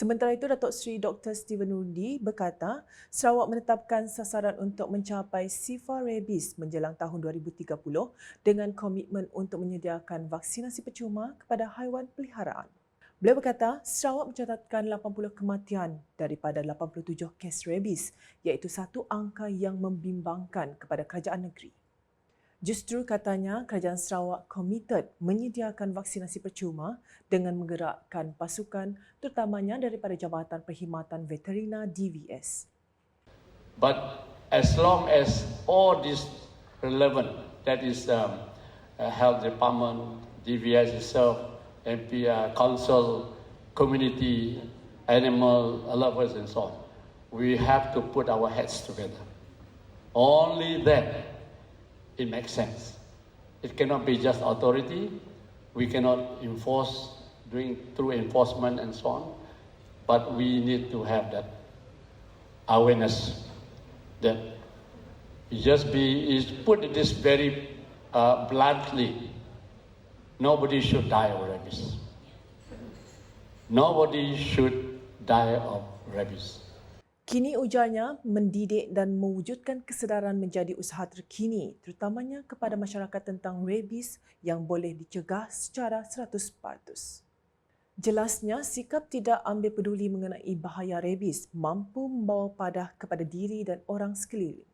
Sementara itu, Datuk Seri Dr. Steven Rundi berkata Sarawak menetapkan sasaran untuk mencapai sifar rabies menjelang tahun 2030 dengan komitmen untuk menyediakan vaksinasi percuma kepada haiwan peliharaan. Beliau berkata Sarawak mencatatkan 80 kematian daripada 87 kes rabies iaitu satu angka yang membimbangkan kepada kerajaan negeri. Justru katanya kerajaan Sarawak komited menyediakan vaksinasi percuma dengan menggerakkan pasukan terutamanya daripada Jabatan Perkhidmatan Veterina DVS. But as long as all this relevant, that is um, uh, health department, DVS itself, MPR, council, community, animal lovers and so on, we have to put our heads together. Only then it makes sense. It cannot be just authority. We cannot enforce doing through enforcement and so on. But we need to have that awareness that just be is put this very uh, bluntly. Nobody should die of rabies. Nobody should die of rabies. Kini ujarnya mendidik dan mewujudkan kesedaran menjadi usaha terkini terutamanya kepada masyarakat tentang rabies yang boleh dicegah secara 100%. Jelasnya, sikap tidak ambil peduli mengenai bahaya rabies mampu membawa padah kepada diri dan orang sekeliling.